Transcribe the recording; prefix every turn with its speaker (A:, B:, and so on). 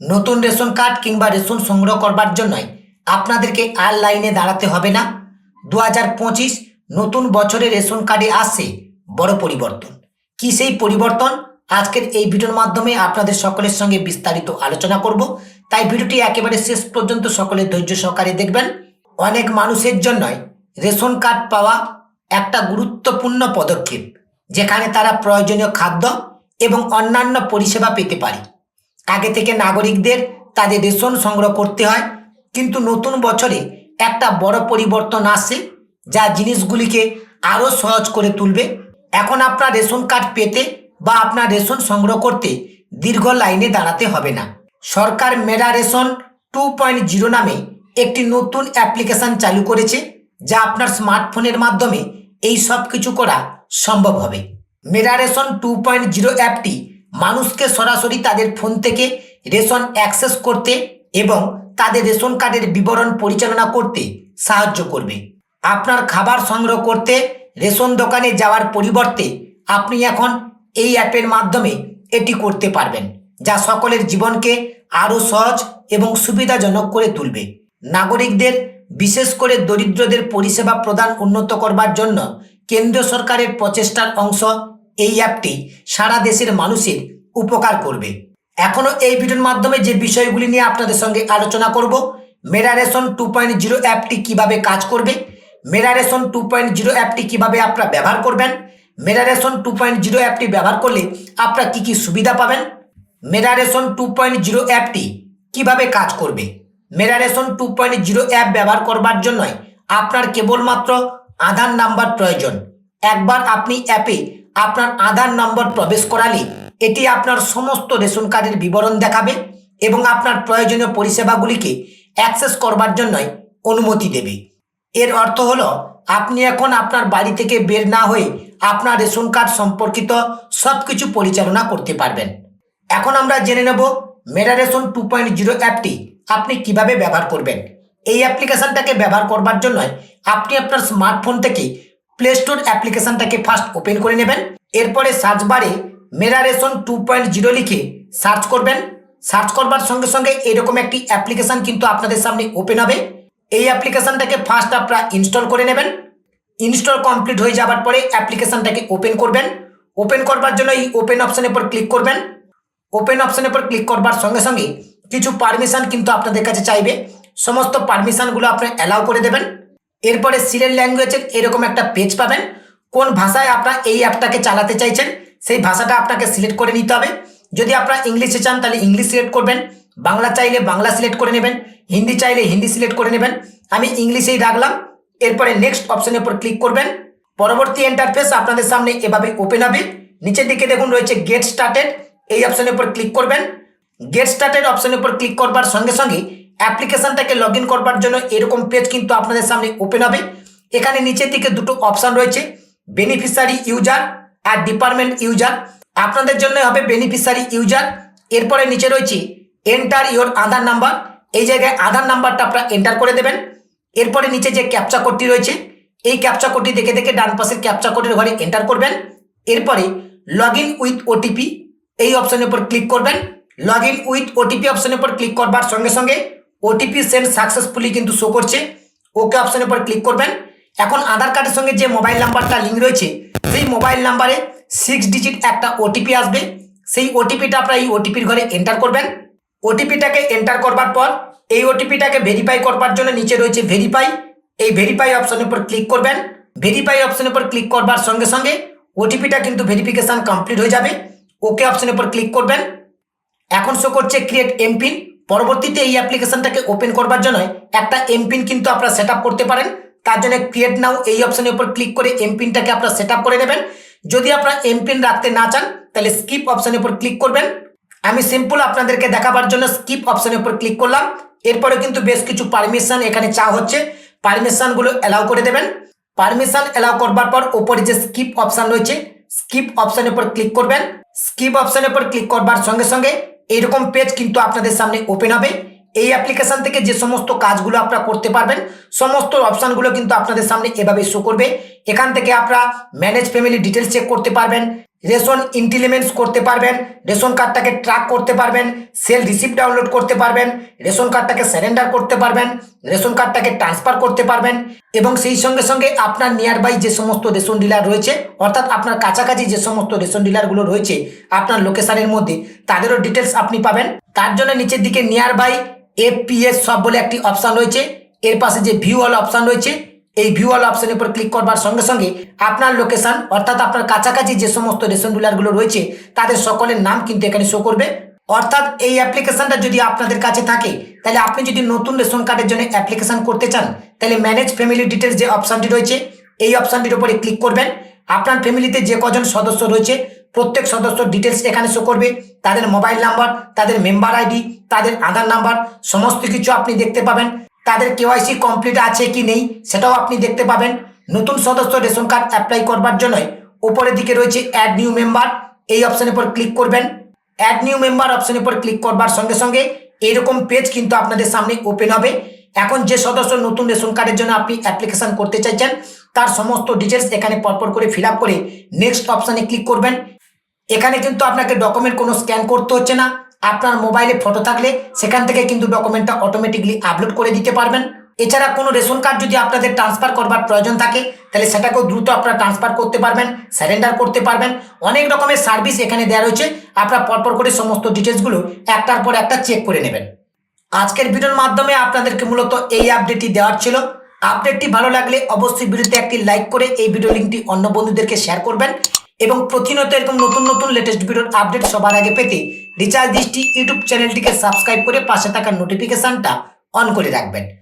A: নতুন ration card কিংবা ration সংগ্রহ করবার জন্যই আপনাদেরকে আর লাইনে দাঁড়াতে হবে না। দু হাজার পঁচিশ নতুন বছরে রেশন কার্ডে আসছে বড় পরিবর্তন। কি সেই পরিবর্তন? আজকের এই ভিডিওর মাধ্যমে আপনাদের সকলের সঙ্গে বিস্তারিত আলোচনা করব। তাই ভিডিওটি একেবারে শেষ পর্যন্ত সকলের ধৈর্য সহকারে দেখবেন। অনেক মানুষের জন্যই রেশন কার্ড পাওয়া একটা গুরুত্বপূর্ণ পদক্ষেপ, যেখানে তারা প্রয়োজনীয় খাদ্য এবং অন্যান্য পরিষেবা পেতে পারে। আগে থেকে নাগরিকদের তাদের রেশন সংগ্রহ করতে হয়। কিন্তু নতুন বছরে একটা বড় পরিবর্তন আসছে, যা জিনিসগুলিকে আরও সহজ করে তুলবে। এখন আপনার রেশন কার্ড পেতে বা আপনার রেশন সংগ্রহ করতে দীর্ঘ লাইনে দাঁড়াতে হবে না। সরকার Mera ration two point zero নামে একটি নতুন অ্যাপ্লিকেশন চালু করেছে, যা আপনার স্মার্টফোনের মাধ্যমে এই সব কিছু করা সম্ভব হবে। Mera ration two point zero অ্যাপটি মানুষকে সরাসরি তাদের ফোন থেকে রেশন অ্যাক্সেস করতে এবং তাদের রেশন কার্ডের বিবরণ পরিচালনা করতে সাহায্য করবে। আপনার খাবার সংগ্রহ করতে, রেশন দোকানে যাওয়ার পরিবর্তে আপনি এখন এই অ্যাপের মাধ্যমে এটি করতে পারবেন, যা সকলের জীবনকে আরও সহজ এবং সুবিধাজনক করে তুলবে। নাগরিকদের, বিশেষ করে দরিদ্রদের পরিষেবা প্রদান উন্নত করবার জন্য কেন্দ্র সরকারের প্রচেষ্টার অংশ এই অ্যাপটি সারা দেশের মানুষের উপকার করবে। এখনও এই ভিডিওর মাধ্যমে যে বিষয়গুলি নিয়ে আপনাদের সঙ্গে আলোচনা করব, Mera ration two point zero অ্যাপটি কীভাবে কাজ করবে, Mera ration two point zero অ্যাপটি কীভাবে আপনারা ব্যবহার করবেন, Mera ration two point zero অ্যাপটি ব্যবহার করলে আপনারা কী কী সুবিধা পাবেন, Mera ration two point zero অ্যাপটি কীভাবে কাজ করবে, Mera ration two point zero app ব্যবহার করবার জন্যই আপনার কেবলমাত্র আধার নাম্বার প্রয়োজন। একবার আপনি অ্যাপে আপনার আধার নম্বর প্রবেশ করালে এটি আপনার সমস্ত রেশন কার্ডের বিবরণ দেখাবে এবং আপনার প্রয়োজনীয় পরিষেবাগুলিকে অ্যাক্সেস করবার জন্যই অনুমতি দেবে। এর অর্থ হলো, আপনি এখন আপনার বাড়ি থেকে বের না হয়ে আপনার রেশন কার্ড সম্পর্কিত সব কিছু পরিচালনা করতে পারবেন। এখন আমরা জেনে নেব Mera ration two point zero অ্যাপটি আপনি কীভাবে ব্যবহার করবেন। এই অ্যাপ্লিকেশনটাকে ব্যবহার করবার জন্য আপনি আপনার স্মার্টফোন থেকে প্লে স্টোর অ্যাপ্লিকেশনটাকে ফার্স্ট ওপেন করে নেবেন। এরপরে search bar Mera ration two point zero লিখে সার্চ করবেন। সার্চ করবার সঙ্গে সঙ্গে এরকম একটি অ্যাপ্লিকেশন কিন্তু আপনাদের সামনে ওপেন হবে। এই অ্যাপ্লিকেশনটাকে ফার্স্ট আপনারা ইনস্টল করে নেবেন। ইনস্টল কমপ্লিট হয়ে যাবার পরে অ্যাপ্লিকেশনটাকে ওপেন করবেন। ওপেন করবার জন্য এই ওপেন অপশনের উপর ক্লিক করবেন। ওপেন অপশনের উপর ক্লিক করবার সঙ্গে সঙ্গে কিছু পারমিশন কিন্তু আপনাদের কাছে চাইবে। সমস্ত পারমিশনগুলো আপনি অ্যালাউ করে দেবেন। এরপরে সিরিয়াল ল্যাঙ্গুয়েজের এরকম একটা পেজ পাবেন। কোন ভাষায় আপনার এই অ্যাপটাকে চালাতে চাইছেন, সেই ভাষাটা আপনাকে সিলেক্ট করে নিতে হবে। যদি আপনারা ইংলিশে চান, তাহলে ইংলিশ সিলেক্ট করবেন। বাংলা চাইলে বাংলা সিলেক্ট করে নেবেন। হিন্দি চাইলে হিন্দি সিলেক্ট করে নেবেন। আমি ইংলিশেই রাখলাম। এরপরে নেক্সট অপশনের উপর ক্লিক করবেন। পরবর্তী ইন্টারফেস আপনাদের সামনে এভাবে ওপেন হবে। নিচের দিকে দেখুন, রয়েছে গেট স্টার্টেড এই অপশনের উপর ক্লিক করবেন। গেট স্টার্টেড অপশনের উপর ক্লিক করবার সঙ্গে সঙ্গে অ্যাপ্লিকেশনটাকে লগ ইন করবার জন্য এরকম পেজ কিন্তু আপনাদের সামনে ওপেন হবে। এখানে নিচের দিকে দুটো অপশান রয়েছে বেনিফিশিয়ারি ইউজার আর ডিপার্টমেন্ট ইউজার আপনাদের জন্য হবে বেনিফিশিয়ারি ইউজার এরপরে নিচে রয়েছে এন্টার ইওর আধার নাম্বার এই জায়গায় আধার নাম্বারটা আপনারা এন্টার করে দেবেন। এরপরে নিচে যে ক্যাপচা কোডটি রয়েছে, এই ক্যাপচা কোডটি দেখে দেখে ডান পাশের ক্যাপচা কোডের ঘরে এন্টার করবেন। এরপরে লগ ইন উইথ ওটিপি এই অপশনের উপর ক্লিক করবেন। লগ ইন উইথ ওটিপি অপশনের উপর ক্লিক করবার সঙ্গে সঙ্গে ওটিপি সেন্ড সাকসেসফুলি কিন্তু শো করছে। ওকে অপশনের উপর ক্লিক করবেন। এখন আধার কার্ডের সঙ্গে যে মোবাইল নাম্বারটা লিঙ্ক রয়েছে, সেই মোবাইল নাম্বারে সিক্স ডিজিট একটা ওটিপি আসবে। সেই ওটিপিটা আপনারা এই ওটিপির ঘরে এন্টার করবেন। ওটিপিটাকে এন্টার করবার পর, এই ওটিপিটাকে ভেরিফাই করবার জন্য নিচে রয়েছে ভেরিফাই এই ভেরিফাই অপশনের উপর ক্লিক করবেন। ভেরিফাই অপশনের উপর ক্লিক করবার সঙ্গে সঙ্গে ওটিপিটা কিন্তু ভেরিফিকেশন কমপ্লিট হয়ে যাবে। ওকে অপশনের উপর ক্লিক করবেন। এখন শো করছে ক্রিয়েট এমপিন পরবর্তীতে এই অ্যাপ্লিকেশনটাকে ওপেন করবার জন্য একটা এমপিন কিন্তু আপনারা সেট করতে পারেন। তার জন্য ক্রিয়েট নাও এই অপশনের উপর ক্লিক করে এমপিনটাকে আপনারা সেট করে নেবেন। যদি আপনারা এমপিন রাখতে না চান, তাহলে স্কিপ অপশনের উপর ক্লিক করবেন। আমি সিম্পল আপনাদেরকে দেখাবার জন্য স্কিপ অপশনের উপর ক্লিক করলাম। এরপরে কিন্তু বেশ কিছু পারমিশন এখানে চা হচ্ছে। পারমিশনগুলো অ্যালাউ করে দেবেন। পারমিশন অ্যালাউ করবার পর ওপরে যে স্কিপ অপশন রয়েছে স্কিপ অপশনের উপর ক্লিক করবেন। স্কিপ অপশনের উপর ক্লিক করবার সঙ্গে সঙ্গে এইরকম পেজ কিন্তু আপনাদের সামনে ওপেন হবে। এই অ্যাপ্লিকেশান থেকে যে সমস্ত কাজগুলো আপনারা করতে পারবেন, সমস্ত অপশানগুলো কিন্তু আপনাদের সামনে এভাবে শো করবে। এখান থেকে আপনারা ম্যানেজ ফ্যামিলি ডিটেলস চেক করতে পারবেন। রেশন ইন্টিলিমেন্টস করতে পারবেন, রেশন কার্ডটাকে ট্র্যাক করতে পারবেন সেল রিসিপ্ট ডাউনলোড করতে পারবেন, রেশন কার্ডটাকে স্যারেন্ডার করতে পারবেন, রেশন কার্ডটাকে ট্রান্সফার করতে পারবেন এবং সেই সঙ্গে সঙ্গে আপনার নিয়ার বাই যে সমস্ত রেশন ডিলার রয়েছে, অর্থাৎ আপনার কাছাকাছি যে সমস্ত রেশন ডিলারগুলো রয়েছে আপনার লোকেশনের মধ্যে, তাদেরও ডিটেলস আপনি পাবেন। তার জন্য নিচের দিকে নিয়ার বাই এফপিএস সব বলে একটি অপশান রয়েছে। এর পাশে যে ভিউ অল অপশান রয়েছে এই ভিউ অল অপশনের উপর ক্লিক করবার সঙ্গে সঙ্গে আপনার লোকেশন অর্থাৎ আপনার কাছাকাছি যে সমস্ত রেশন ডিলারগুলো রয়েছে, তাদের সকলের নাম কিন্তু এখানে শো করবে। অর্থাৎ এই অ্যাপ্লিকেশনটা যদি আপনাদের কাছে থাকে, তাহলে আপনি যদি নতুন রেশন কার্ডের জন্য অ্যাপ্লিকেশন করতে চান, তাহলে ম্যানেজ ফ্যামিলি ডিটেলস যে অপশানটি রয়েছে, এই অপশানটির উপরে ক্লিক করবেন। আপনার ফ্যামিলিতে যে কজন সদস্য রয়েছে, প্রত্যেক সদস্য ডিটেলস এখানে শো করবে। তাদের মোবাইল নাম্বার তাদের মেম্বার আইডি তাদের আধার নাম্বার সমস্ত কিছু আপনি দেখতে পাবেন। তাদের কেওয়াইসি কমপ্লিট আছে কি নেই সেটাও আপনি দেখতে পাবেন। নতুন সদস্য রেশন কার্ড অ্যাপ্লাই করবার জন্য উপরের দিকে রয়েছে অ্যাড নিউ মেম্বার এই অপশনের উপর ক্লিক করবেন। অ্যাড নিউ মেম্বার অপশনের উপর ক্লিক করবার সঙ্গে সঙ্গে এরকম পেজ কিন্তু আপনাদের সামনে ওপেন হবে। এখন যে সদস্য নতুন রেশন কার্ডের জন্য আপনি অ্যাপ্লিকেশন করতে চাইছেন, তার সমস্ত ডিটেলস এখানে পরপর করে ফিল করে নেক্সট অপশানে ক্লিক করবেন। এখানে কিন্তু আপনাকে ডকুমেন্ট কোনো স্ক্যান করতে হচ্ছে না। আপনার মোবাইলে ফটো থাকলে সেখান থেকে কিন্তু ডকুমেন্টটা অটোমেটিকলি আপলোড করে দিতে পারবেন। এছাড়া কোনো রেশন কার্ড যদি আপনাদের ট্রান্সফার করবার প্রয়োজন থাকে, তাহলে সেটাকেও দ্রুত আপনারা ট্রান্সফার করতে পারবেন স্যারেন্ডার করতে পারবেন। অনেক রকমের সার্ভিস এখানে দেওয়া রয়েছে। আপনারা পরপর করে সমস্ত ডিটেলসগুলো একটার পর একটা চেক করে নেবেন। আজকের ভিডিওর মাধ্যমে আপনাদেরকে মূলত এই আপডেটটি দেওয়ার ছিল। আপডেটটি ভালো লাগলে অবশ্যই ভিডিওতে একটি লাইক করে এই ভিডিও লিঙ্কটি অন্য বন্ধুদেরকে শেয়ার করবেন এবং প্রতিনিয়ত এরকম নতুন নতুন লেটেস্ট ভিডিওর আপডেট সবার আগে পেতে রিচার্জ দৃষ্টি ইউটিউব চ্যানেলটিকে সাবস্ক্রাইব করে পাশে থাকা নোটিফিকেশনটা অন করে রাখবেন।